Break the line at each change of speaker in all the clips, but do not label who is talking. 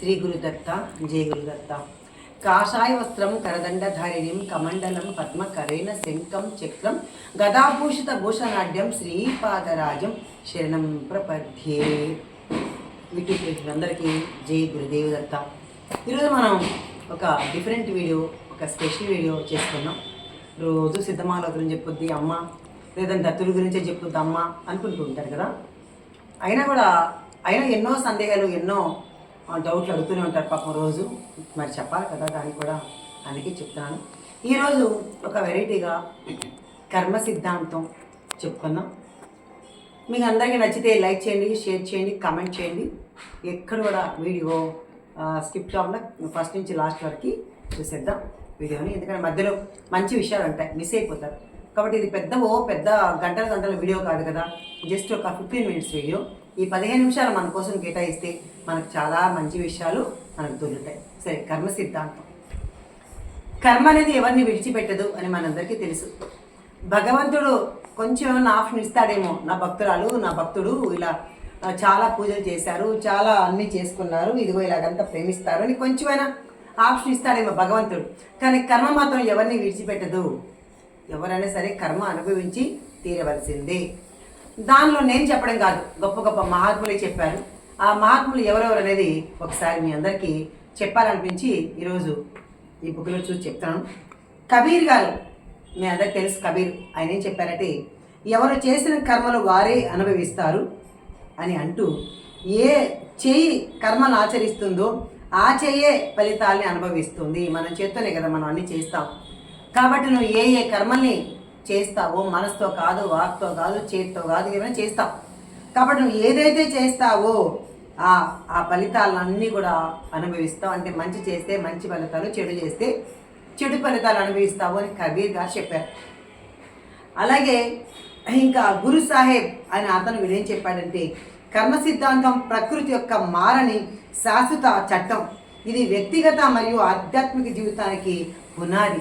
శ్రీ గురుదత్త జై గురుదత్త కాషాయ వస్త్రం కరదండధారిణిం కమండలం పద్మ కరేణ శంఖం చక్రం గదాభూషిత భూషణాఢ్యం శ్రీపాదరాజం శరణం ప్రపద్యే. అందరికీ జై గురుదేవదత్త. ఈరోజు మనం ఒక డిఫరెంట్ వీడియో ఒక స్పెషల్ వీడియో చేసుకున్నాం రోజు సిద్ధమాల గురించి చెప్పుద్ది అమ్మ లేదంటే దత్తుల గురించే చెప్పుద్ది అమ్మ అనుకుంటూ ఉంటారు కదా. అయినా కూడా అయినా ఎన్నో సందేహాలు ఎన్నో డౌట్లు అడుగుతూనే ఉంటారు పాపం రోజు. మరి చెప్పాలి కదా దానికి కూడా అందుకే చెప్తాను ఈరోజు ఒక వెరైటీగా కర్మ సిద్ధాంతం చెప్పుకుందాం. మీకు అందరికీ నచ్చితే లైక్ చేయండి షేర్ చేయండి కామెంట్ చేయండి. ఎక్కడ కూడా వీడియో స్కిప్ కాకుండా ఫస్ట్ నుంచి లాస్ట్ వరకు చూసేద్దాం వీడియోని. ఎందుకంటే మధ్యలో మంచి విషయాలు ఉంటాయి మిస్ అయిపోతారు. కాబట్టి ఇది పెద్ద ఓ పెద్ద గంటల గంటల వీడియో కాదు కదా. జస్ట్ ఒక ఫిఫ్టీన్ మినిట్స్ వీడియో. ఈ పదిహేను నిమిషాలు మన కోసం కేటాయిస్తే మనకు చాలా మంచి విషయాలు మనకు దొరుకుతాయి. సరే కర్మ సిద్ధాంతం. కర్మ అనేది ఎవరిని విడిచిపెట్టదు అని మనందరికీ తెలుసు. భగవంతుడు కొంచెం ఏమైనా ఆప్షన్ ఇస్తాడేమో నా భక్తురాలు నా భక్తుడు ఇలా చాలా పూజలు చేశారు చాలా అన్ని చేసుకున్నారు ఇదిగో ఇలాగంతా ప్రేమిస్తారు అని కొంచెమైనా ఆప్షన్ ఇస్తాడేమో భగవంతుడు. కానీ కర్మ మాత్రం ఎవరిని విడిచిపెట్టదు. ఎవరైనా సరే కర్మ అనుభవించి తీరవలసిందే. దానిలో నేను చెప్పడం కాదు గొప్ప గొప్ప మహాత్ములే చెప్పారు. ఆ మహాత్ములు ఎవరెవరు అనేది ఒకసారి మీ అందరికీ చెప్పాలనిపించి ఈరోజు ఈ బుక్లో చూసి చెప్తాను కబీర్ గారు మీ అందరికి తెలుసు కబీర్ ఆయన ఏం చెప్పారంటే ఎవరు చేసిన కర్మలు వారే అనుభవిస్తారు అని అంటూ ఏ చేయి కర్మలు ఆచరిస్తుందో ఆ చెయ్యే ఫలితాల్ని అనుభవిస్తుంది. మనం చేత్తోనే కదా మనం అన్ని చేస్తాం. కాబట్టి నువ్వు ఏ ఏ కర్మల్ని చేస్తావో మనసుతో కాదు వాక్తో కాదు చేతితో కాదు ఏమైనా చేస్తావు. కాబట్టి నువ్వు ఏదైతే చేస్తావో ఆ ఆ ఫలితాలన్నీ కూడా అనుభవిస్తావు. అంటే మంచి చేస్తే మంచి ఫలితాలు చెడు చేస్తే చెడు ఫలితాలు అనుభవిస్తావు అని కబీర్ గారు చెప్పారు. అలాగే ఇంకా గురు సాహెబ్ అని అతను వీడేం చెప్పాడంటే కర్మ సిద్ధాంతం ప్రకృతి యొక్క మారని శాశ్వత చట్టం. ఇది వ్యక్తిగత మరియు ఆధ్యాత్మిక జీవితానికి పునాది.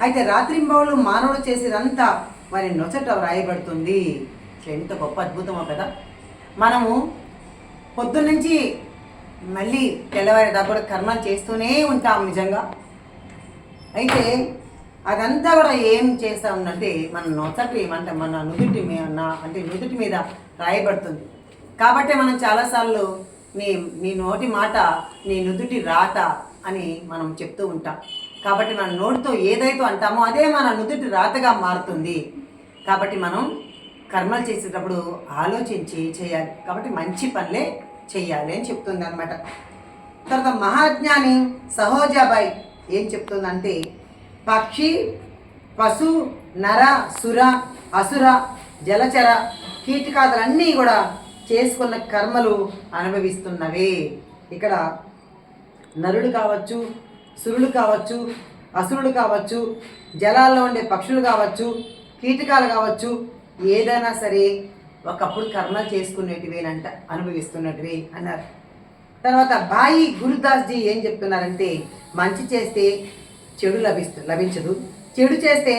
అయితే రాత్రింబవులు మానవుడు చేసేదంతా వారి నొచట వ్రాయబడుతుంది. ఎంత గొప్ప అద్భుతమో కదా. మనము పొద్దున్నుంచి మళ్ళీ తెల్లవారి దాకా కూడా కర్మలు చేస్తూనే ఉంటాం నిజంగా. అయితే అదంతా కూడా ఏం చేస్తామంటే మన నొసటి అంటే మన నుదుటి మీద అంటే నుదుటి మీద రాయబడుతుంది. కాబట్టి మనం చాలాసార్లు నీ నీ నోటి మాట నీ నుదుటి రాత అని మనం చెప్తూ ఉంటాం. కాబట్టి మన నోటితో ఏదైతే అంటామో అదే మన నుదుటి రాతగా మారుతుంది. కాబట్టి మనం కర్మలు చేసేటప్పుడు ఆలోచించి చేయాలి. కాబట్టి మంచి పనులే చేయాలి అని చెప్తుంది అనమాట తర్వాత మహాజ్ఞాని సహోజాబాయి ఏం చెప్తుందంటే పక్షి పశు నర సుర అసుర జలచర కీటకాదులన్నీ కూడా చేసుకున్న కర్మలు అనుభవిస్తున్నవే. ఇక్కడ నరుడు కావచ్చు సురుడు కావచ్చు అసురుడు కావచ్చు జలాల్లో ఉండే పక్షులు కావచ్చు కీటకాలు కావచ్చు ఏదైనా సరే ఒకప్పుడు కర్మ చేసుకునేటివేనంట అనుభవిస్తున్నటివి అన్నారు. తర్వాత బాయి గురుదాస్ జీ ఏం చెప్తున్నారంటే మంచి చేస్తే చెడు లభిస్తు లభించదు చెడు చేస్తే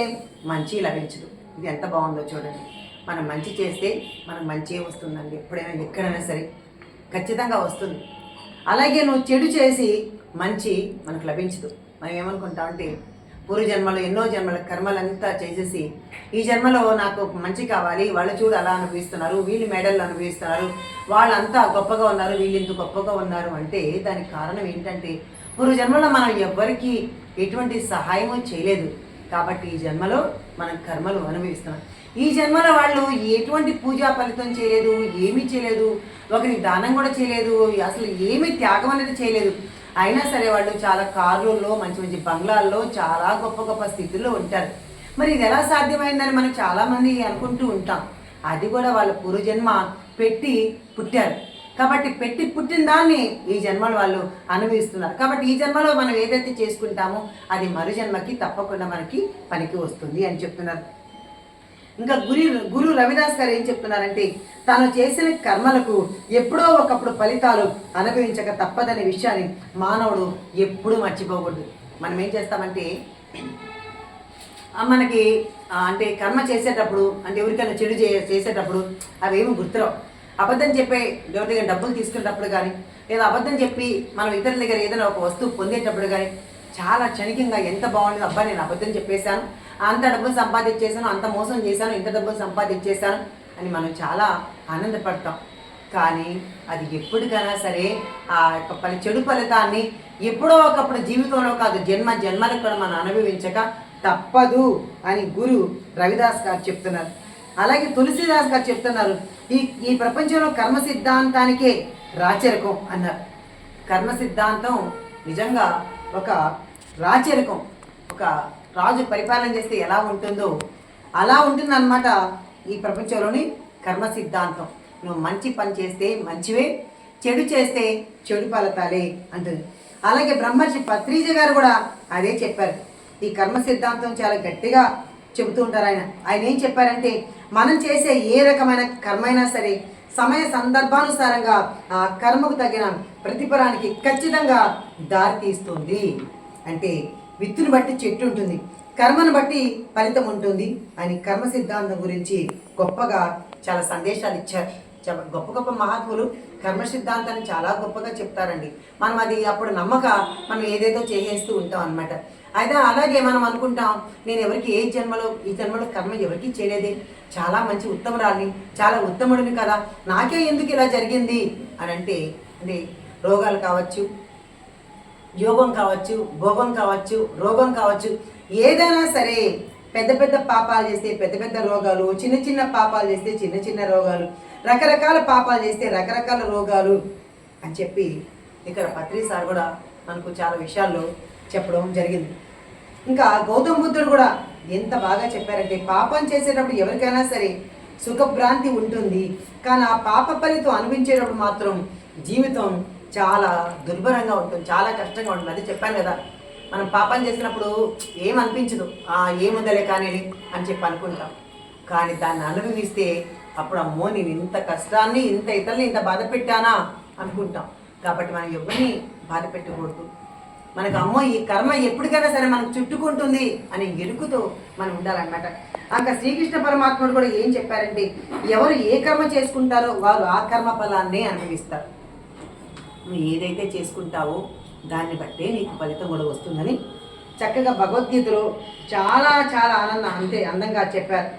మంచి లభించదు. ఇది ఎంత బాగుందో చూడండి. మనం మంచి చేస్తే మనకు మంచి వస్తుందండి ఎప్పుడైనా ఎక్కడైనా సరే. ఖచ్చితంగా వస్తుంది. అలాగే నువ్వు చెడు చేసి మంచి మనకు లభించదు. మనం ఏమనుకుంటామంటే పూర్వజన్మలో ఎన్నో జన్మల కర్మలంతా చేసేసి ఈ జన్మలో నాకు మంచి కావాలి వాళ్ళు చూడు అలా అనుభవిస్తున్నారు వీళ్ళు మెడల్ అనుభవిస్తున్నారు వాళ్ళంతా గొప్పగా ఉన్నారు వీళ్ళు ఇంత గొప్పగా ఉన్నారు అంటే దానికి కారణం ఏంటంటే పూర్వజన్మలో మనం ఎవ్వరికి ఎటువంటి సహాయము చేయలేదు. కాబట్టి ఈ జన్మలో మనం కర్మలు అనుభవిస్తున్నాం. ఈ జన్మలో వాళ్ళు ఎటువంటి పూజా ఫలితం చేయలేదు ఏమీ చేయలేదు ఒకరికి దానం కూడా చేయలేదు అసలు ఏమీ త్యాగం అనేది చేయలేదు. అయినా సరే వాళ్ళు చాలా కార్లలో మంచి మంచి బంగ్లాల్లో చాలా గొప్ప గొప్ప స్థితిలో ఉంటారు. మరి ఇది ఎలా సాధ్యమైందని మనం చాలామంది అనుకుంటూ ఉంటాం. అది కూడా వాళ్ళ పూర్వజన్మ పెట్టి పుట్టారు. కాబట్టి పెట్టి పుట్టిన దాన్ని ఈ జన్మలో వాళ్ళు అనుభవిస్తున్నారు. కాబట్టి ఈ జన్మలో మనం ఏదైతే చేసుకుంటామో అది మరు జన్మకి తప్పకుండా మనకి పనికి వస్తుంది అని చెప్తున్నారు. ఇంకా గురి గురు రవిదాస్ గారు ఏం చెప్తున్నారంటే తాను చేసిన కర్మలకు ఎప్పుడో ఒకప్పుడు ఫలితాలు అనుభవించక తప్పదనే విషయాన్ని మానవుడు ఎప్పుడూ మర్చిపోకూడదు. మనం ఏం చేస్తామంటే మనకి అంటే కర్మ చేసేటప్పుడు అంటే ఎవరికైనా చెడు చే చేసేటప్పుడు అవేమి గుర్తురావు. అబద్ధం చెప్పే ఎవరి దగ్గర డబ్బులు తీసుకునేటప్పుడు కానీ లేదా అబద్ధం చెప్పి మనం ఇతరుల దగ్గర ఏదైనా ఒక వస్తువు పొందేటప్పుడు కానీ చాలా క్షణికంగా ఎంత బాగుండేది అబ్బా నేను అబద్ధం చెప్పేశాను అంత డబ్బులు సంపాదించేశాను అంత మోసం చేశాను ఇంత డబ్బులు సంపాదించేశాను అని మనం చాలా ఆనందపడతాం. కానీ అది ఎప్పటికైనా సరే ఆ యొక్క పని చెడు ఫలితాన్ని ఎప్పుడో ఒకప్పుడు జీవితంలో కాదు జన్మ జన్మలకు కూడా మనం అనుభవించక తప్పదు అని గురు రవిదాస్ గారు చెప్తున్నారు. అలాగే తులసిదాస్ గారు చెప్తున్నారు ఈ ఈ ప్రపంచంలో కర్మ సిద్ధాంతానికే రాచరికం అన్నారు. కర్మ సిద్ధాంతం నిజంగా ఒక రాచరికం ఒక రాజు పరిపాలన చేస్తే ఎలా ఉంటుందో అలా ఉంటుందన్నమాట ఈ ప్రపంచంలోని కర్మ సిద్ధాంతం. నువ్వు మంచి పని చేస్తే మంచివే చెడు చేస్తే చెడు ఫలితాలే అంటుంది. అలాగే బ్రహ్మర్షి పత్రిజ గారు కూడా అదే చెప్పారు. ఈ కర్మ సిద్ధాంతం చాలా గట్టిగా చెబుతూ ఉంటారు ఆయన. ఆయన ఏం చెప్పారంటే మనం చేసే ఏ రకమైన కర్మ అయినా సరే సమయ సందర్భానుసారంగా ఆ కర్మకు తగిన ప్రతిఫలానికి ఖచ్చితంగా దారి తీస్తుంది. అంటే విత్తుని బట్టి చెట్టు ఉంటుంది. కర్మను బట్టి ఫలితం ఉంటుంది. అని కర్మ సిద్ధాంతం గురించి గొప్పగా చాలా సందేశాలు ఇచ్చారు. గొప్ప గొప్ప మహాత్ములు కర్మ సిద్ధాంతాన్ని చాలా గొప్పగా చెప్తారండి. మనం అది అప్పుడు నమ్మక మనం ఏదేదో చేసేస్తూ ఉంటాం అనమాట అయితే అలాగే మనం అనుకుంటాం నేను ఎవరికి ఏ జన్మలో ఈ జన్మలో కర్మ ఎవరికి చేయలేదే? చాలా మంచి ఉత్తమురాలిని చాలా ఉత్తముడిని కదా. నాకే ఎందుకు ఇలా జరిగింది? అని అంటే అంటే రోగాలు కావచ్చు యోగం కావచ్చు భోగం కావచ్చు రోగం కావచ్చు ఏదైనా సరే పెద్ద పెద్ద పాపాలు చేస్తే పెద్ద పెద్ద రోగాలు చిన్న చిన్న పాపాలు చేస్తే చిన్న చిన్న రోగాలు రకరకాల పాపాలు చేస్తే రకరకాల రోగాలు అని చెప్పి ఇక్కడ పత్రి సార్ కూడా మనకు చాలా విషయాల్లో చెప్పడం జరిగింది. ఇంకా గౌతమ బుద్ధుడు కూడా ఎంత బాగా చెప్పారంటే పాపం చేసేటప్పుడు ఎవరికైనా సరే సుఖభ్రాంతి ఉంటుంది కానీ ఆ పాప ఫలితం అనిపించేటప్పుడు మాత్రం జీవితం చాలా దుర్భరంగా ఉంటుంది చాలా కష్టంగా ఉంటుంది. అది చెప్పాను కదా మనం పాపం చేసినప్పుడు ఏమనిపించదు ఆ ఏముందలే కానీ అని చెప్పి అనుకుంటాం. కానీ దాన్ని అనుభవిస్తే అప్పుడు అమ్మో నేను ఇంత కష్టాన్ని ఇంత ఇతరులు ఇంత బాధ పెట్టానా అనుకుంటాం. కాబట్టి మనం ఎవరిని బాధ పెట్టకూడదు. మనకు అమ్మో ఈ కర్మ ఎప్పటికైనా సరే మనకు చుట్టుకుంటుంది అని ఎరుకుతో మనం ఉండాలన్నమాట. ఇంకా శ్రీకృష్ణ పరమాత్ముడు కూడా ఏం చెప్పారంటే ఎవరు ఏ కర్మ చేసుకుంటారో వారు ఆ కర్మ ఫలాన్నే అనుభవిస్తారు. నువ్వు ఏదైతే చేసుకుంటావో దాన్ని బట్టే నీకు ఫలితం కూడా వస్తుందని చక్కగా భగవద్గీతలో చాలా చాలా ఆనందం అంతే అందంగా చెప్పారు.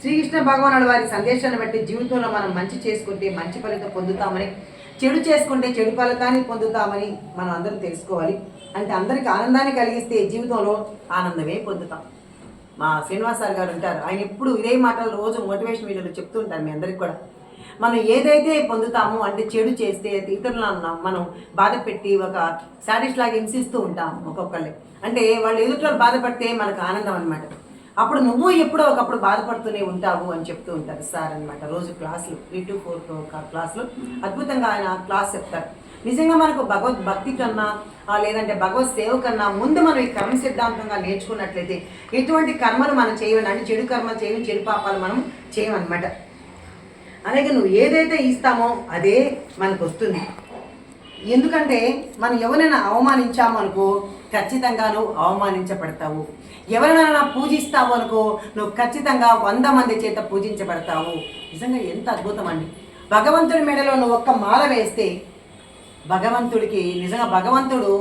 శ్రీకృష్ణ భగవానుడు వారి సందేశాన్ని బట్టి జీవితంలో మనం మంచి చేసుకుంటే మంచి ఫలితం పొందుతామని చెడు చేసుకుంటే చెడు ఫలితాన్ని పొందుతామని మనం అందరం తెలుసుకోవాలి. అంటే అందరికి ఆనందాన్ని కలిగిస్తే జీవితంలో ఆనందమే పొందుతాం. మా శ్రీనివాస్ సార్ గారు ఉంటారు. ఆయన ఎప్పుడు ఇదే మాటలు రోజు మోటివేషన్ వీడియోలో చెప్తూ ఉంటారు మీ అందరికి కూడా. మనం ఏదైతే పొందుతామో అంటే చెడు చేస్తే ఇతరులను మనం బాధ పెట్టి ఒక శాటిస్ లాగా హింసిస్తూ ఉంటాం ఒక్కొక్కళ్ళని అంటే వాళ్ళు ఎదుటి బాధపడితే మనకు ఆనందం అనమాట అప్పుడు నువ్వు ఎప్పుడో ఒకప్పుడు బాధపడుతూనే ఉంటావు అని చెప్తూ ఉంటారు సార్ అనమాట రోజు క్లాసులు త్రీ టు ఫోర్ క్లాసులు. అద్భుతంగా ఆయన క్లాస్ చెప్తారు. నిజంగా మనకు భగవద్ భక్తి కన్నా లేదంటే భగవత్ సేవ కన్నా ముందు మనం ఈ కర్మ సిద్ధాంతంగా నేర్చుకున్నట్లయితే ఎటువంటి కర్మలు మనం చేయమని అంటే చెడు కర్మ చేయము చెడు పాపాలు మనం చేయమన్నమాట అలాగే నువ్వు ఏదైతే ఇస్తామో అదే మనకు వస్తుంది. ఎందుకంటే మనం ఎవరైనా అవమానించాము అనుకో ఖచ్చితంగా నువ్వు అవమానించబడతావు. ఎవరినైనా పూజిస్తావు అనుకో నువ్వు ఖచ్చితంగా వంద మంది చేత పూజించబడతావు. నిజంగా ఎంత అద్భుతం అండి. భగవంతుడి మెడలో నువ్వు ఒక్క మాల వేస్తే భగవంతుడికి నిజంగా భగవంతుడు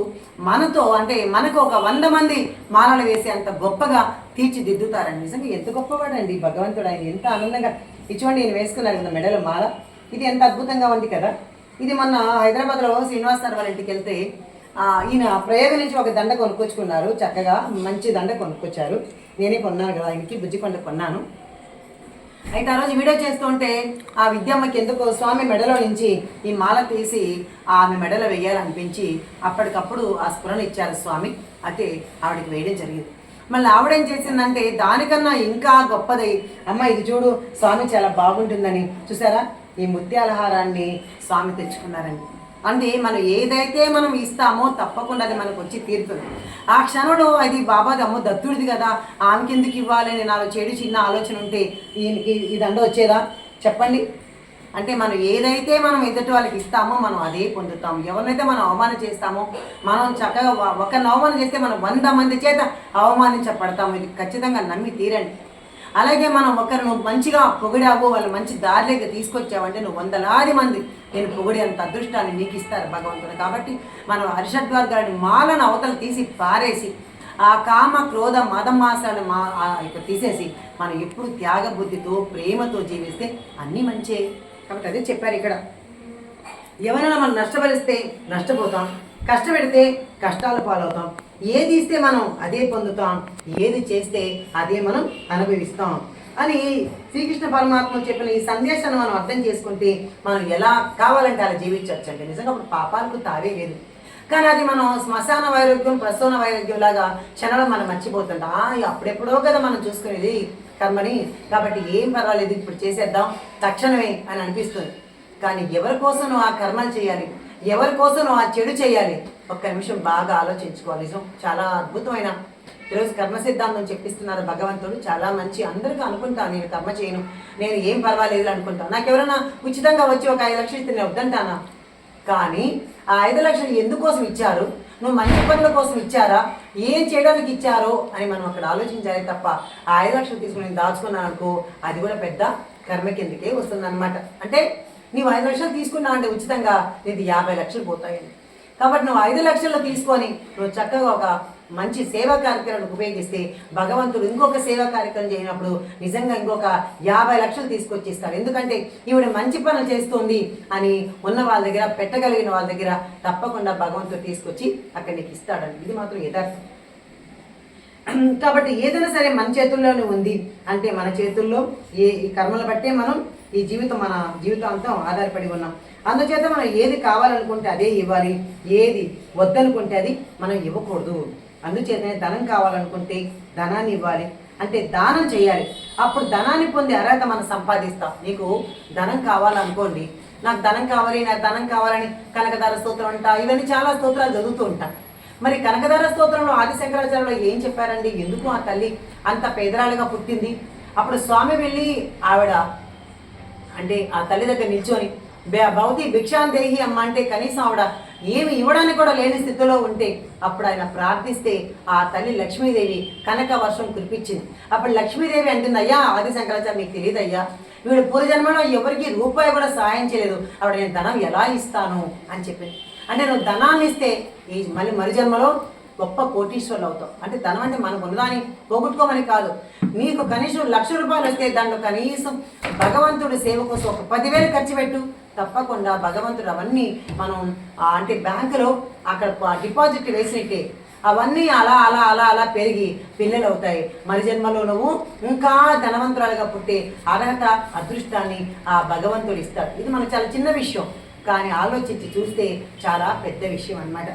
మనతో అంటే మనకు ఒక వంద మంది మాలలు వేసి అంత గొప్పగా తీర్చిదిద్దుతారండి నిజంగా ఎంత గొప్పవాడండి భగవంతుడు. ఆయన ఎంత ఆనందంగా ఇటువంటి నేను వేసుకున్నాను కదా మెడలో మాల. ఇది ఎంత అద్భుతంగా ఉంది కదా. ఇది మొన్న హైదరాబాద్లో శ్రీనివాస్ సార్ వాళ్ళ ఇంటికి వెళ్తే ఈయన ప్రయోగం నుంచి ఒక దండ కొనుక్కొచ్చుకున్నారు. చక్కగా మంచి దండ కొనుక్కొచ్చారు. నేనే కొన్నాను కదా ఆయనకి బుజ్జికొండ కొన్నాను. అయితే ఆ రోజు వీడియో చేస్తుంటే ఆ విద్యమ్మకి ఎందుకో స్వామి మెడలో నుంచి ఈ మాల తీసి ఆమె మెడలో వేయాలనిపించి అప్పటికప్పుడు ఆ స్ఫురణ ఇచ్చారు స్వామి. అయితే ఆవిడకి వేయడం జరిగింది. మళ్ళీ ఆవిడేం చేసిందంటే దానికన్నా ఇంకా గొప్పది అమ్మ ఇది చూడు స్వామి చాలా బాగుంటుందని. చూసారా? ఈ ముత్యాలహారాన్ని స్వామి తెచ్చుకున్నారండి అంటే మనం ఏదైతే మనం ఇస్తామో తప్పకుండా అది మనకు వచ్చి తీరుతుంది. ఆ క్షణంలో అది బాబాది అమ్మో దత్తుడిది కదా ఆమెకి ఎందుకు ఇవ్వాలి నేను నాలో చెడు చిన్న ఆలోచన ఉంటే ఈయనకి ఈ దండ వచ్చేదా? చెప్పండి. అంటే మనం ఏదైతే మనం ఎదుటి వాళ్ళకి ఇస్తామో మనం అదే పొందుతాం ఎవరినైతే మనం అవమానం చేస్తామో మనం చక్కగా ఒకరిని అవమానం చేస్తే మనం వంద మంది చేత అవమానించబడతాం ఇది ఖచ్చితంగా నమ్మి తీరండి. అలాగే మనం ఒకరు నువ్వు మంచిగా పొగిడావు వాళ్ళు మంచి దారిలోకి తీసుకొచ్చావంటే నువ్వు వందలాది మంది నేను పొగిడి అంత అదృష్టాన్ని నీకు ఇస్తారు భగవంతుడు. కాబట్టి మనం హర్షద్వర్గాన్ని మాలను అవతల తీసి పారేసి ఆ కామ క్రోధ మదమాసాలను మా ఆ తీసేసి మనం ఎప్పుడు త్యాగ బుద్ధితో ప్రేమతో జీవిస్తే అన్నీ మంచే. కాబట్టి అదే చెప్పారు ఇక్కడ. ఎవరైనా మనం నష్టపరిస్తే నష్టపోతాం కష్టపెడితే కష్టాలు పాలవుతాం. ఏది ఇస్తే మనం అదే పొందుతాం ఏది చేస్తే అదే మనం అనుభవిస్తాం అని శ్రీకృష్ణ పరమాత్మ చెప్పిన ఈ సందేశాన్ని మనం అర్థం చేసుకుంటే మనం ఎలా కావాలంటే అలా జీవించవచ్చు అంటే నిజంగా అప్పుడు పాపాలకు తావే లేదు. కానీ అది మనం శ్మశాన వైరోగ్యం ప్రసూన వైరోగ్యం లాగా క్షణంలో మనం మర్చిపోతుంటాం. అప్పుడెప్పుడో కదా మనం చూసుకునేది కర్మని. కాబట్టి ఏం పర్వాలేదు ఇప్పుడు చేసేద్దాం. తక్షణమే అని అనిపిస్తుంది. కానీ ఎవరి కోసం నువ్వు ఆ కర్మలు చేయాలి? ఎవరి కోసం నువ్వు ఆ చెడు చేయాలి? ఒక్క నిమిషం బాగా ఆలోచించుకోవాలి. నిజం? చాలా అద్భుతమైన. ఈరోజు కర్మ సిద్ధాంతం చెప్పిస్తున్నారు భగవంతుడు. చాలా మంచి. అందరికీ అనుకుంటాను నేను కర్మ చేయను. నేను ఏం పర్వాలేదు అనుకుంటాను నాకు ఎవరైనా ఉచితంగా వచ్చి ఒక ఐదు లక్షలు ఇస్తే నేను వద్దంటానా? కానీ ఆ ఐదు లక్షలు ఎందుకోసం ఇచ్చారు? నువ్వు మంచి పనుల కోసం ఇచ్చారా? ఏం చేయడానికి ఇచ్చారో అని మనం అక్కడ ఆలోచించాలి తప్ప ఆ ఐదు లక్షలు తీసుకుని నేను దాచుకున్నాను అనుకో అది కూడా పెద్ద కర్మ కిందకే వస్తుంది అనమాట అంటే నీవు ఐదు లక్షలు తీసుకున్నా అంటే ఉచితంగా నీది యాభై లక్షలు పోతాయని. కాబట్టి నువ్వు ఐదు లక్షలు తీసుకొని నువ్వు చక్కగా ఒక మంచి సేవా కార్యక్రమానికి ఉపయోగిస్తే భగవంతుడు ఇంకొక సేవా కార్యక్రమం చేయనప్పుడు నిజంగా ఇంకొక యాభై లక్షలు తీసుకొచ్చిస్తారు. ఎందుకంటే ఈవిడ మంచి పనులు చేస్తుంది అని ఉన్న వాళ్ళ దగ్గర పెట్టగలిగిన వాళ్ళ దగ్గర తప్పకుండా భగవంతుడు తీసుకొచ్చి అక్కడ నీకు ఇస్తాడని ఇది మాత్రం యథార్థం. కాబట్టి ఏదైనా సరే మన చేతుల్లోనే ఉంది అంటే మన చేతుల్లో ఏ ఈ కర్మలు బట్టే మనం ఈ జీవితం మన జీవితాంతం ఆధారపడి ఉన్నాం. అందుచేత మనం ఏది కావాలనుకుంటే అదే ఇవ్వాలి. ఏది వద్దనుకుంటే అది మనం ఇవ్వకూడదు. అందుచేతనే ధనం కావాలనుకుంటే ధనాన్ని ఇవ్వాలి. అంటే దానం చేయాలి. అప్పుడు ధనాన్ని పొందే అర్హత మనం సంపాదిస్తాం. నీకు ధనం కావాలనుకోండి. నాకు ధనం కావాలి నాకు ధనం కావాలని కనకదార స్తోత్రం అంట ఇవన్నీ చాలా స్తోత్రాలు చదువుతూ ఉంటాం మరి కనకదార స్తోత్రంలో ఆది శంకరాచార్యులు ఏం చెప్పారండి? ఎందుకు ఆ తల్లి అంత పేదరాలుగా పుట్టింది? అప్పుడు స్వామి వెళ్ళి ఆవిడ అంటే ఆ తల్లి దగ్గర నిల్చొని భౌతి భిక్షాందేహి అమ్మ అంటే కనీసం ఆవిడ ఏమి ఇవ్వడానికి కూడా లేని స్థితిలో ఉంటే అప్పుడు ఆయన ప్రార్థిస్తే ఆ తల్లి లక్ష్మీదేవి కనక వర్షం కురిపించింది. అప్పుడు లక్ష్మీదేవి అంటుంది అయ్యా ఆది శంకరాచార్య మీకు తెలియదు అయ్యా వీడు పూర్వజన్మలో ఎవరికి రూపాయి కూడా సాయం చేయలేదు. అప్పుడు నేను ధనం ఎలా ఇస్తాను? అని చెప్పింది. అంటే నువ్వు ధనాన్ని ఇస్తే ఈ మళ్ళీ మరు జన్మలో గొప్ప కోటీశ్వరులు అవుతాం అంటే ధనం అంటే మనకు ఉన్నదాన్ని పోగొట్టుకోమని కాదు. నీకు కనీసం లక్ష రూపాయలు వస్తే దాంట్లో కనీసం భగవంతుడి సేవ కోసం ఒక పదివేలు ఖర్చు పెట్టు. తప్పకుండా భగవంతుడు అవన్నీ మనం అంటే బ్యాంకులో అక్కడ డిపాజిట్ వేసినట్టే. అవన్నీ అలా అలా అలా అలా పెరిగి పిల్లలు అవుతాయి మరి జన్మలో నువ్వు ఇంకా ధనవంతురాలుగా పుట్టే అర్హత అదృష్టాన్ని ఆ భగవంతుడు ఇస్తాడు. ఇది మనకు చాలా చిన్న విషయం. కానీ ఆలోచించి చూస్తే చాలా పెద్ద విషయం అన్నమాట.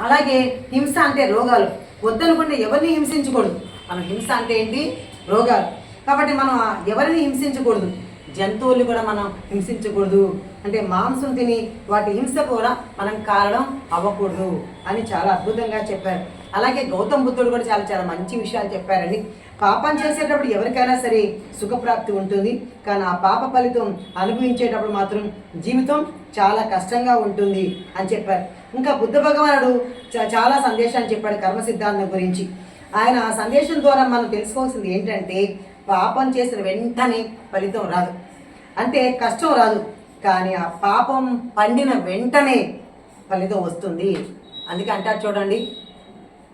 అలాగే హింస అంటే రోగాలు. వద్దనుకుంటే ఎవరిని హింసించకూడదు. మనం హింస అంటే ఏంటి? రోగాలు. కాబట్టి మనం ఎవరిని హింసించకూడదు. జంతువుల్ని కూడా మనం హింసించకూడదు. అంటే మాంసం తిని వాటి హింస కూడా మనం కారణం అవ్వకూడదు అని చాలా అద్భుతంగా చెప్పారు. అలాగే గౌతమ్ బుద్ధుడు కూడా చాలా చాలా మంచి విషయాలు చెప్పారండి. పాపం చేసేటప్పుడు ఎవరికైనా సరే సుఖప్రాప్తి ఉంటుంది. కానీ ఆ పాప ఫలితం అనుభవించేటప్పుడు మాత్రం జీవితం చాలా కష్టంగా ఉంటుంది అని చెప్పారు. ఇంకా బుద్ధ భగవానుడు చాలా సందేశాన్ని చెప్పాడు కర్మ సిద్ధాంతం గురించి. ఆయన ఆ సందేశం ద్వారా మనం తెలుసుకోవాల్సింది ఏంటంటే పాపం చేసిన వెంటనే ఫలితం రాదు. అంటే కష్టం రాదు. కానీ ఆ పాపం పండిన వెంటనే ఫలితం వస్తుంది. అందుకే అంటారు చూడండి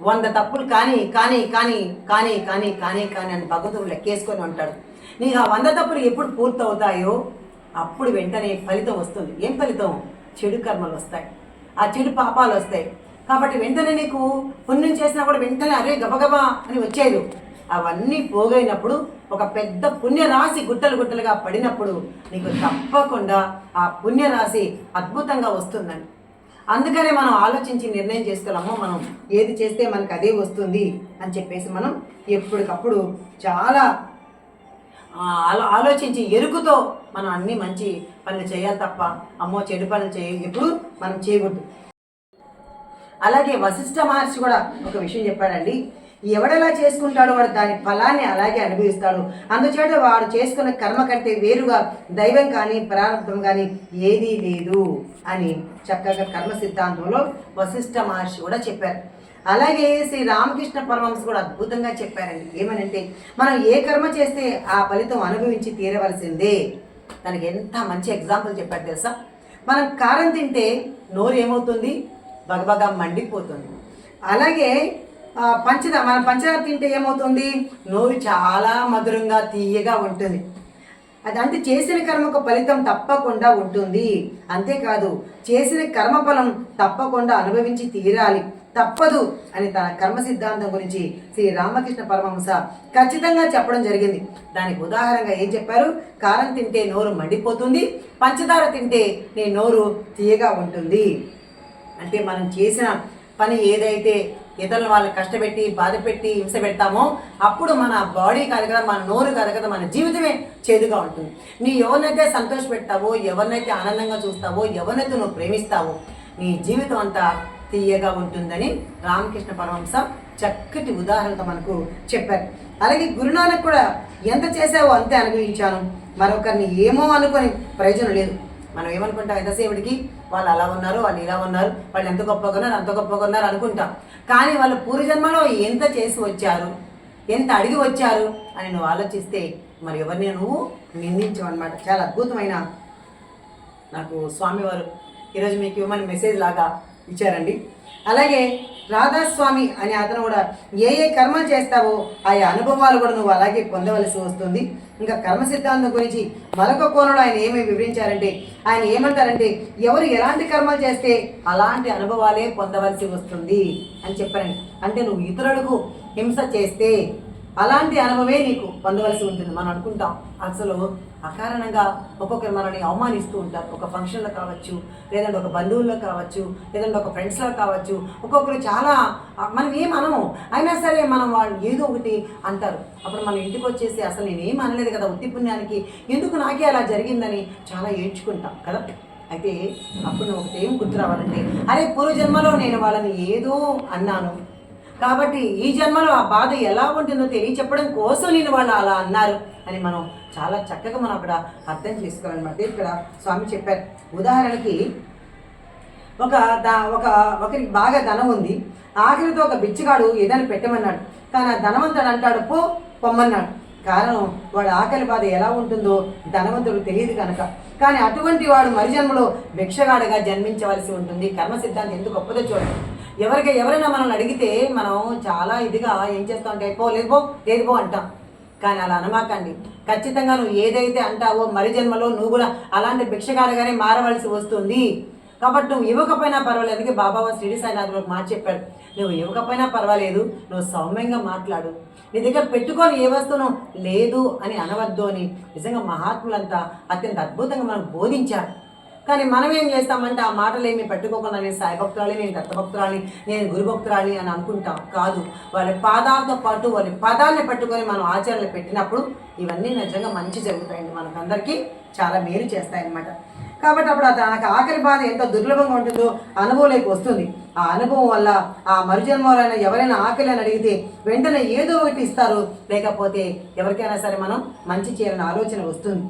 వంద తప్పులు కానీ కానీ కానీ కానీ కానీ కానీ కానీ అని భగవంతుడు లెక్కేసుకొని ఉంటాడు. నీకు ఆ వంద తప్పులు ఎప్పుడు పూర్తవుతాయో అప్పుడు వెంటనే ఫలితం వస్తుంది. ఏం ఫలితం? చెడు కర్మలు వస్తాయి. ఆ చెడు పాపాలు వస్తాయి. కాబట్టి వెంటనే నీకు పుణ్యం చేసినా కూడా వెంటనే అరే గబగబా అని వచ్చేది అవన్నీ పోగైనప్పుడు ఒక పెద్ద పుణ్యరాశి గుట్టలు గుట్టలుగా పడినప్పుడు నీకు తప్పకుండా ఆ పుణ్యరాశి అద్భుతంగా వస్తుందండి. అందుకనే మనం ఆలోచించి నిర్ణయం చేసుకోవాలమ్మో మనం ఏది చేస్తే మనకు అదే వస్తుంది అని చెప్పేసి మనం ఎప్పటికప్పుడు చాలా ఆలో ఆలోచించి ఎరుకుతో మనం అన్ని మంచి పనులు చేయాలి తప్ప అమ్మో చెడు పనులు చేయ ఎప్పుడు మనం చేయకూడదు. అలాగే వశిష్ఠ మహర్షి కూడా ఒక విషయం చెప్పాడండి ఎవడెలా చేసుకుంటాడో వాడు దాని ఫలాన్ని అలాగే అనుభవిస్తాడు. అందుచేత వాడు చేసుకున్న కర్మ కంటే వేరుగా దైవం కానీ ప్రారంభం కానీ ఏదీ లేదు అని చక్కగా కర్మ సిద్ధాంతంలో వశిష్ఠ మహర్షి కూడా చెప్పారు. అలాగే శ్రీ రామకృష్ణ పరమహంస కూడా అద్భుతంగా చెప్పారండి. ఏమనంటే మనం ఏ కర్మ చేస్తే ఆ ఫలితం అనుభవించి తీరవలసిందే. దానికి ఎంత మంచి ఎగ్జాంపుల్ చెప్పారు తెలుసా? మనం కారం తింటే నోరు ఏమవుతుంది? బగబగా మండిపోతుంది. అలాగే పంచదార మన పంచదార తింటే ఏమవుతుంది? నోరు చాలా మధురంగా తీయగా ఉంటుంది. అది అంటే చేసిన కర్మకు ఫలితం తప్పకుండా ఉంటుంది. అంతేకాదు చేసిన కర్మఫలం తప్పకుండా అనుభవించి తీరాలి. తప్పదు అని తన కర్మ సిద్ధాంతం గురించి శ్రీ రామకృష్ణ పరమహంస ఖచ్చితంగా చెప్పడం జరిగింది. దానికి ఉదాహరణగా ఏం చెప్పారు? కారం తింటే నోరు మండిపోతుంది పంచదార తింటే నీ నోరు తీయగా ఉంటుంది. అంటే మనం చేసిన పని ఏదైతే ఇతరుల వాళ్ళని కష్టపెట్టి బాధపెట్టి హింస పెడతామో అప్పుడు మన బాడీ కాదు కదా మన నోరు కాదు కదా మన జీవితమే చేదుగా ఉంటుంది. నీ ఎవరినైతే సంతోష పెడతావో ఎవరినైతే ఆనందంగా చూస్తావో ఎవరినైతే నువ్వు ప్రేమిస్తావో నీ జీవితం అంతా తీయగా ఉంటుందని రామకృష్ణ పరమహంస చక్కటి ఉదాహరణతో మనకు చెప్పారు. అలాగే గురునానక్ కూడా ఎంత చేసావో అంతే అనుభవించాను మరొకరిని ఏమో అనుకొని ప్రయోజనం లేదు. మనం ఏమనుకుంటాం? ఎంతసేపటికి వాళ్ళు అలా ఉన్నారు వాళ్ళు ఇలా ఉన్నారు వాళ్ళు ఎంత గొప్పగా ఉన్నారు అంత గొప్పగా ఉన్నారు అనుకుంటాం. కానీ వాళ్ళు పూర్వజన్మలో ఎంత చేసి వచ్చారు? ఎంత అడిగి వచ్చారు? అని నువ్వు ఆలోచిస్తే మరి ఎవరిని నువ్వు నిందించవు అనమాట చాలా అద్భుతమైన నాకు స్వామివారు ఈరోజు మీకు ఇవ్వమని మెసేజ్ లాగా ఇచ్చారండి. అలాగే రాధాస్వామి అనే అతను కూడా ఏ ఏ కర్మలు చేస్తావో ఆయా అనుభవాలు కూడా నువ్వు అలాగే పొందవలసి వస్తుంది. ఇంకా కర్మ సిద్ధాంతం గురించి మరొక కోణంలో ఆయన ఏమి వివరించారంటే ఆయన ఏమంటారంటే ఎవరు ఎలాంటి కర్మలు చేస్తే అలాంటి అనుభవాలే పొందవలసి వస్తుంది అని చెప్పారండి. అంటే నువ్వు ఇతరులకు హింస చేస్తే అలాంటి అనుభవమే నీకు పొందవలసి ఉంటుంది. మనం అనుకుంటాం అసలు అకారణంగా ఒక్కొక్కరు మనల్ని అవమానిస్తూ ఉంటారు. ఒక ఫంక్షన్లో కావచ్చు లేదంటే ఒక బంధువుల్లో కావచ్చు లేదంటే ఒక ఫ్రెండ్స్లో కావచ్చు. ఒక్కొక్కరు చాలా మనం ఏం అనము. అయినా సరే మనం వాళ్ళు ఏదో ఒకటి అంటారు. అప్పుడు మనం ఇంటికి వచ్చేసి అసలు నేనేం అనలేదు కదా ఉత్తి పుణ్యానికి. ఎందుకు నాకే అలా జరిగిందని చాలా ఏడ్చుకుంటాం కదా. అయితే అప్పుడు ఒకటేం ఒకటి ఏం గుర్తు రావాలంటే అరే పూర్వజన్మలో నేను వాళ్ళని ఏదో అన్నాను. కాబట్టి ఈ జన్మలో ఆ బాధ ఎలా ఉంటుందో తెలియచెప్పడం కోసం నేను వాళ్ళు అలా అన్నారు అని మనం చాలా చక్కగా మనం అక్కడ అర్థం చేసుకోవాలన్నమాట. ఇక్కడ స్వామి చెప్పారు. ఉదాహరణకి ఒక దా ఒక ఒకరికి బాగా ధనం ఉంది. ఆఖరితో ఒక బిచ్చగాడు ఏదైనా పెట్టమన్నాడు. కానీ ఆ ధనవంతుడు అంటాడు పో పొమ్మన్నాడు. కారణం వాడు ఆకలి బాధ ఎలా ఉంటుందో ధనవంతుడు తెలియదు కనుక. కానీ అటువంటి వాడు మరి జన్మలో జన్మించవలసి ఉంటుంది. కర్మ సిద్ధాంతం ఎందుకు గొప్పదో చూడండి. ఎవరికి ఎవరైనా మనల్ని అడిగితే మనం చాలా ఇదిగా ఏం చేస్తాం అంటే పో లేదు పో లేదు పో అంటాం. కానీ అలా అనమాకండి. ఖచ్చితంగా నువ్వు ఏదైతే అంటావో మరి జన్మలో నువ్వు కూడా అలాంటి భిక్షగాడగానే మారవలసి వస్తుంది. కాబట్టి నువ్వు ఇవ్వకపోయినా పర్వాలేదు అందుకే బాబా శ్రీడి సాయినాథ్ ఒక మాట చెప్పాడు. నువ్వు ఇవ్వకపోయినా పర్వాలేదు నువ్వు సౌమ్యంగా మాట్లాడు. నీ దగ్గర పెట్టుకొని ఏ వస్తువును లేదు అని అనవద్దు అని నిజంగా మహాత్ములంతా అత్యంత అద్భుతంగా మనకు బోధించారు. కానీ మనం ఏం చేస్తామంటే ఆ మాటలు ఏమి పెట్టుకోకుండా నేను సాయి భక్తురాలి నేను దత్తభక్తురాలి నేను గురుభక్తురాలి అని అనుకుంటాం. కాదు వాళ్ళ పాదాలతో పాటు వాళ్ళ పదాన్ని పట్టుకొని మనం ఆచరణలు పెట్టినప్పుడు ఇవన్నీ నిజంగా మంచి జరుగుతాయండి. మనకందరికీ చాలా మేలు చేస్తాయన్నమాట. కాబట్టి అప్పుడు తనకు ఆకలి బాధ ఎంత దుర్లభంగా ఉంటుందో అనుభవంలోకి వస్తుంది. ఆ అనుభవం వల్ల ఆ మరుజన్మలైన ఎవరైనా ఆకలి అని అడిగితే వెంటనే ఏదో ఒకటి ఇస్తారు లేకపోతే ఎవరికైనా సరే మనం మంచి చేయాలని ఆలోచన వస్తుంది.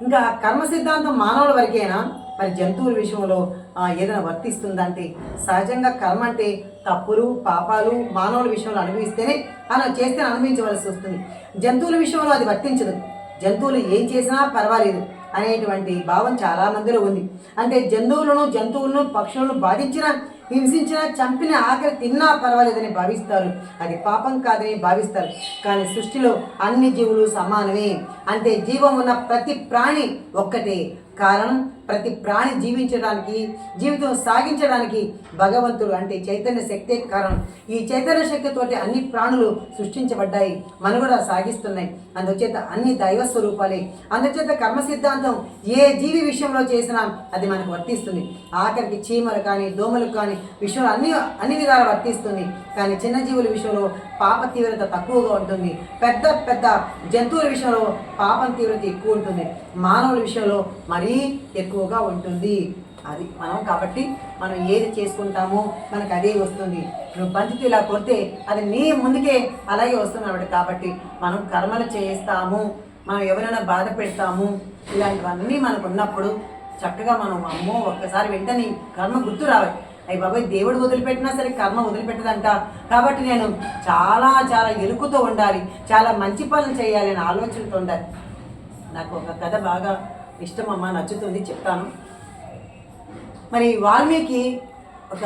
ఇంకా కర్మ సిద్ధాంతం మానవుల వరకేనా? మరి జంతువుల విషయంలో ఆ, ఏదైనా వర్తిస్తుందంటే సహజంగా కర్మ అంటే తప్పులు పాపాలు మానవుల విషయంలో అనుభవిస్తేనే అలా చేస్తే అనుభవించవలసి వస్తుంది. జంతువుల విషయంలో అది వర్తించదు. జంతువులు ఏం చేసినా పర్వాలేదు. అనేటువంటి భావం చాలా మందిలో ఉంది. అంటే జంతువులను జంతువులను పక్షులను బాధించిన హింసించిన చంపిన ఆఖరి తిన్నా పర్వాలేదని భావిస్తారు. అది పాపం కాదని భావిస్తారు. కానీ సృష్టిలో అన్ని జీవులు సమానమే. అంటే జీవం ఉన్న ప్రతి ప్రాణి ఒక్కటే. కారణం ప్రతి ప్రాణి జీవించడానికి జీవితం సాగించడానికి భగవంతుడు అంటే చైతన్య శక్తే కారణం. ఈ చైతన్య శక్తితోటి అన్ని ప్రాణులు సృష్టించబడ్డాయి మనుగడ సాగిస్తున్నాయి. అందుచేత అన్ని దైవ స్వరూపాలే. అందుచేత కర్మ సిద్ధాంతం ఏ జీవి విషయంలో చేసినా అది మనకు వర్తిస్తుంది. ఆఖరికి చీమలు కానీ దోమలు కానీ విషయంలో అన్ని అన్ని విధాలు వర్తిస్తుంది. కానీ చిన్న జీవుల విషయంలో పాప తీవ్రత తక్కువగా ఉంటుంది. పెద్ద పెద్ద జంతువుల విషయంలో పాపం తీవ్రత ఎక్కువ ఉంటుంది. మానవుల విషయంలో మరీ ఎక్కువ ఎక్కువగా ఉంటుంది. అది మనం కాబట్టి మనం ఏది చేసుకుంటామో మనకు అదే వస్తుంది. నువ్వు బంతితో ఇలా కొడితే అది నీ ముందుకే అలాగే వస్తున్నాడు కాబట్టి మనం కర్మలు చేస్తాము మనం ఎవరైనా బాధ పెడతాము ఇలాంటివన్నీ మనకు ఉన్నప్పుడు చక్కగా మనం అమ్మో ఒక్కసారి వెంటనే కర్మ గుర్తు రావాలి. అయ్యి బాబాయ్ దేవుడు వదిలిపెట్టినా సరే కర్మ వదిలిపెట్టదంట. కాబట్టి నేను చాలా చాలా ఎరుకుతో ఉండాలి. చాలా మంచి పనులు చేయాలి అనే ఆలోచనతో ఉండాలి. నాకు ఒక కథ బాగా ఇష్టమమ్మా నచ్చుతుంది చెప్తాను. మరి వాల్మీకి ఒక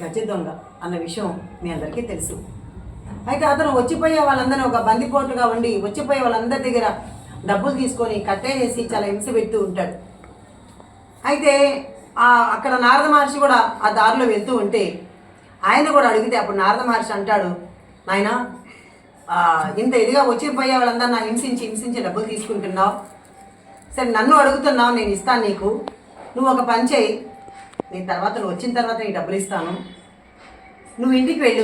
గజ దొంగ అన్న విషయం మీ అందరికీ తెలుసు. అయితే అతను వచ్చిపోయే వాళ్ళందరినీ ఒక బందిపోటుగా ఉండి వచ్చిపోయే వాళ్ళందరి దగ్గర డబ్బులు తీసుకొని కట్టేసి చాలా హింస పెడుతూ ఉంటాడు. అయితే ఆ అక్కడ నారద మహర్షి కూడా ఆ దారిలో వెళ్తూ ఉంటే ఆయన కూడా అడిగితే అప్పుడు నారద మహర్షి అంటాడు నాయన ఇంత ఇదిగా వచ్చిపోయే వాళ్ళందరూ నా హింసించి హింసించి డబ్బులు తీసుకుంటున్నావు. సరే నన్ను అడుగుతున్నావు నేను ఇస్తాను నీకు. నువ్వు ఒక పని చేయి. నేను తర్వాత నువ్వు వచ్చిన తర్వాత నీకు డబ్బులు ఇస్తాను. నువ్వు ఇంటికి వెళ్ళు.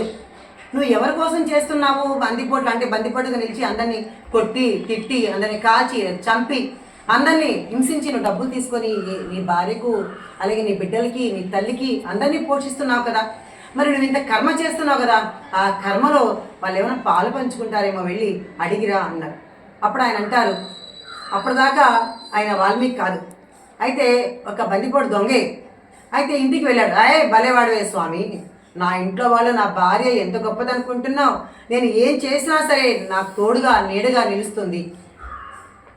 నువ్వు ఎవరి కోసం చేస్తున్నావు? బందిపోట్లు అంటే బందిపోటుగా నిలిచి అందరినీ కొట్టి తిట్టి అందరినీ కాల్చి చంపి అందరినీ హింసించి నువ్వు డబ్బులు తీసుకొని నీ- నీ భార్యకు అలాగే నీ బిడ్డలకి నీ తల్లికి అందరినీ పోషిస్తున్నావు కదా. మరి నువ్వు ఇంత కర్మ చేస్తున్నావు కదా. ఆ కర్మలో వాళ్ళు ఏమైనా పాలు పంచుకుంటారేమో వెళ్ళి అడిగిరా అన్నారు. అప్పుడు ఆయన అంటారు అప్పటిదాకా ఆయన వాల్మీకి కాదు. అయితే ఒక బందిపోడు దొంగే. అయితే ఇంటికి వెళ్ళాడు. అయ్యే భలేవాడవే స్వామి. నా ఇంట్లో వాళ్ళు నా భార్య ఎంత గొప్పదనుకుంటున్నావు? నేను ఏం చేసినా సరే నాకు తోడుగా నీడగా నిలుస్తుంది.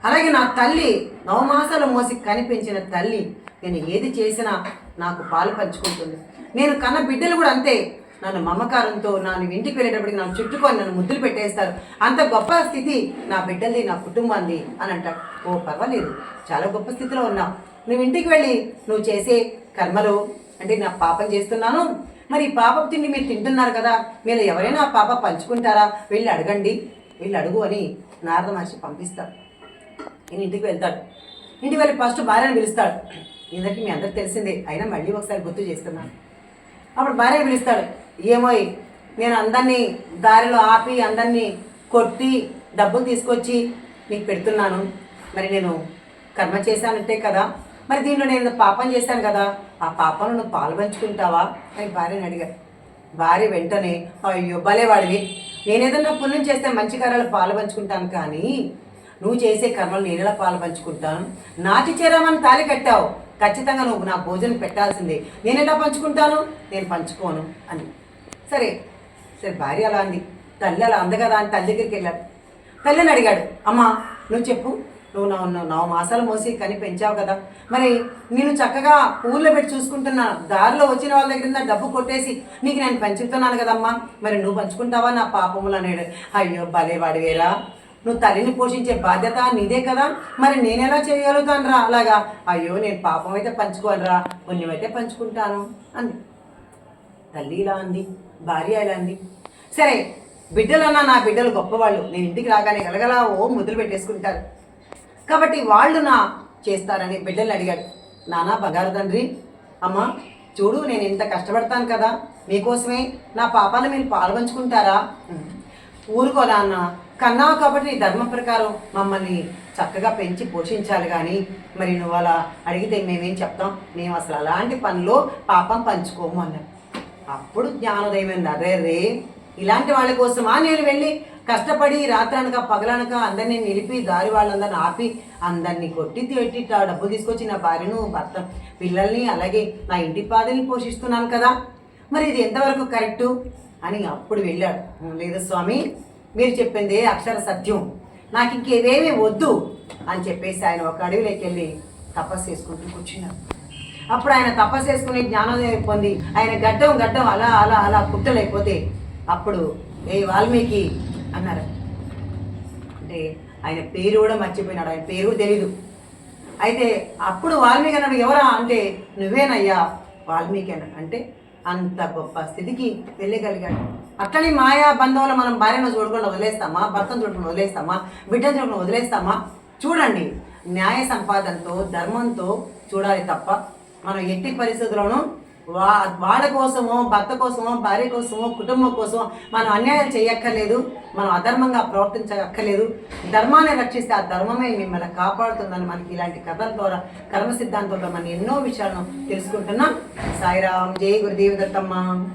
అలాగే నా తల్లి నవమాసాలు మోసి కనిపించిన తల్లి నేను ఏది చేసినా నాకు పాలు పంచుకుంటుంది. నేను కన్న బిడ్డలు కూడా అంతే. నన్ను మమకారంతో నన్ను ఇంటికి వెళ్ళేటప్పటికి నన్ను చుట్టుకొని నన్ను ముద్దులు పెట్టేస్తారు. అంత గొప్ప స్థితి నా బిడ్డల్ది నా కుటుంబాన్ని అని అంటాడు. ఓ పర్వాలేదు. చాలా గొప్ప స్థితిలో ఉన్నావు. నువ్వు ఇంటికి వెళ్ళి నువ్వు చేసే కర్మలు అంటే నా పాపం చేస్తున్నాను. మరి ఈ పాపం తిండి మీరు తింటున్నారు కదా మీరు ఎవరైనా ఆ పాప పంచుకుంటారా? వెళ్ళి అడగండి. వెళ్ళి అడుగు అని నారద మహర్షి పంపిస్తాడు. ఈయన ఇంటికి వెళ్తాడు. ఇంటికి వెళ్ళి ఫస్ట్ భార్యను పిలుస్తాడు. ఇందరికి మీ అందరికి తెలిసిందే. అయినా మళ్ళీ ఒకసారి గుర్తు చేస్తున్నాను. అప్పుడు భార్య పిలుస్తాడు ఏమోయ్ నేను అందరినీ దారిలో ఆపి అందరినీ కొట్టి డబ్బులు తీసుకొచ్చి నీకు పెడుతున్నాను. మరి నేను కర్మ చేశానంటే కదా మరి దీనిలో నేను పాపం చేశాను కదా ఆ పాపంలో నువ్వు పాలు పంచుకుంటావా? అని భార్యని అడిగాడు. భార్య వెంటనే అయ్యో భలేవాడివి. నేనేదన్నా పుణ్యం చేస్తే మంచి కార్యాలు పాలు పంచుకుంటాను కానీ నువ్వు చేసే కర్మలు నేను ఎలా పాలు పంచుకుంటాను? నాటి చేరామని తాలి కట్టావు. ఖచ్చితంగా నువ్వు నా భోజనం పెట్టాల్సిందే. నేను ఎలా పంచుకుంటాను? నేను పంచుకోను అని. సరే సరే భార్య అలా అంది. తల్లి అలా అందగదా కదా అని తల్లి దగ్గరికి వెళ్ళాడు. తల్లిని అడిగాడు అమ్మా నువ్వు చెప్పు. నువ్వు నా నాలుగు నవ మాసాలు మోసి కని పెంచావు కదా. మరి నేను చక్కగా ఊళ్ళో పెట్టి చూసుకుంటున్నాను దారిలో వచ్చిన వాళ్ళ దగ్గర నా డబ్బు కొట్టేసి నీకు నేను పంచుతున్నాను కదమ్మా. మరి నువ్వు పంచుకుంటావా నా పాపములు అనేడు? అయ్యో భలేవాడివేరా నువ్వు తల్లిని పోషించే బాధ్యత నీదే కదా? మరి నేను ఎలా చేయగలుగుతాను రా అలాగా అయ్యో నేను పాపం అయితే పంచుకోను రా అయితే పంచుకుంటాను అంది. తల్లి ఇలా అంది భార్య ఇలా అంది. సరే బిడ్డలన్నా నా బిడ్డలు గొప్పవాళ్ళు. నేను ఇంటికి రాగానే గలగలా ఓ ముద్దులు పెట్టేసుకుంటారు. కాబట్టి వాళ్ళు నా చేస్తారని బిడ్డల్ని అడిగాడు. నానా బంగారు తండ్రి అమ్మా చూడు నేను ఇంత కష్టపడతాను కదా. మీకోసమే నా పాపాన్ని మీరు పాల్పంచుకుంటారా ఊరుకో అన్న? కన్నావు కాబట్టి నీ ధర్మ ప్రకారం మమ్మల్ని చక్కగా పెంచి పోషించాలి కానీ మరి నువ్వు అలా అడిగితే మేమేం చెప్తాం? మేము అసలు అలాంటి పనిలో పాపం పంచుకోము అన్నాం అప్పుడు జ్ఞానోదయమైంది అరే రే ఇలాంటి వాళ్ళ కోసమా నేను వెళ్ళి కష్టపడి రాత్రనక పగలనక అందరినీ నిలిపి దారి వాళ్ళందరిని ఆపి అందరినీ కొట్టి తిట్టి ఆ డబ్బు తీసుకొచ్చి నా భార్యను భర్త పిల్లల్ని అలాగే నా ఇంటి పాదని పోషిస్తున్నాను కదా. మరి ఇది ఎంతవరకు కరెక్టు? అని అప్పుడు వెళ్ళాడు. లేదు స్వామి మీరు చెప్పింది అక్షర సత్యం. నాకు ఇంకేవేమీ వద్దు అని చెప్పేసి ఆయన ఒక అడవిలోకి వెళ్ళి తపస్సు చేసుకుంటూ కూర్చున్నారు. అప్పుడు ఆయన తపస్సు చేసుకుని జ్ఞానోదయం పొంది ఆయన గడ్డం గడ్డం అలా అలా అలా పుట్టలేకపోతే అప్పుడు ఏ వాల్మీకి అన్నారు. అంటే ఆయన పేరు కూడా మర్చిపోయినాడు ఆయన పేరు తెలీదు. అయితే అప్పుడు వాల్మీకి అన్నాడు ఎవరా? అంటే నువ్వేనయ్యా వాల్మీకి అన్నాడు. అంటే అంత గొప్ప స్థితికి వెళ్ళగలిగాడు. అట్లనే మాయా బంధంలో మనం భార్యను చూడకుండా వదిలేస్తామా? భర్తను చూడకుండా వదిలేస్తామా? బిడ్డను చూడకుండా వదిలేస్తామా? చూడండి న్యాయ సంపాదనతో ధర్మంతో చూడాలి తప్ప మనం ఎట్టి పరిస్థితుల్లోనూ వా వాళ్ళ కోసమో భర్త కోసమో భార్య కోసమో కుటుంబం కోసమో మనం అన్యాయాలు చేయక్కర్లేదు మనం అధర్మంగా ప్రవర్తించక్కర్లేదు. ధర్మాన్ని రక్షిస్తే ఆ ధర్మమే మిమ్మల్ని కాపాడుతుందని మనకి ఇలాంటి కథల ద్వారా కర్మ సిద్ధాంతంలో మనం ఎన్నో విషయాలను తెలుసుకుంటున్నాం. సాయిరామ్ జై గురుదేవి దత్తమ్మ.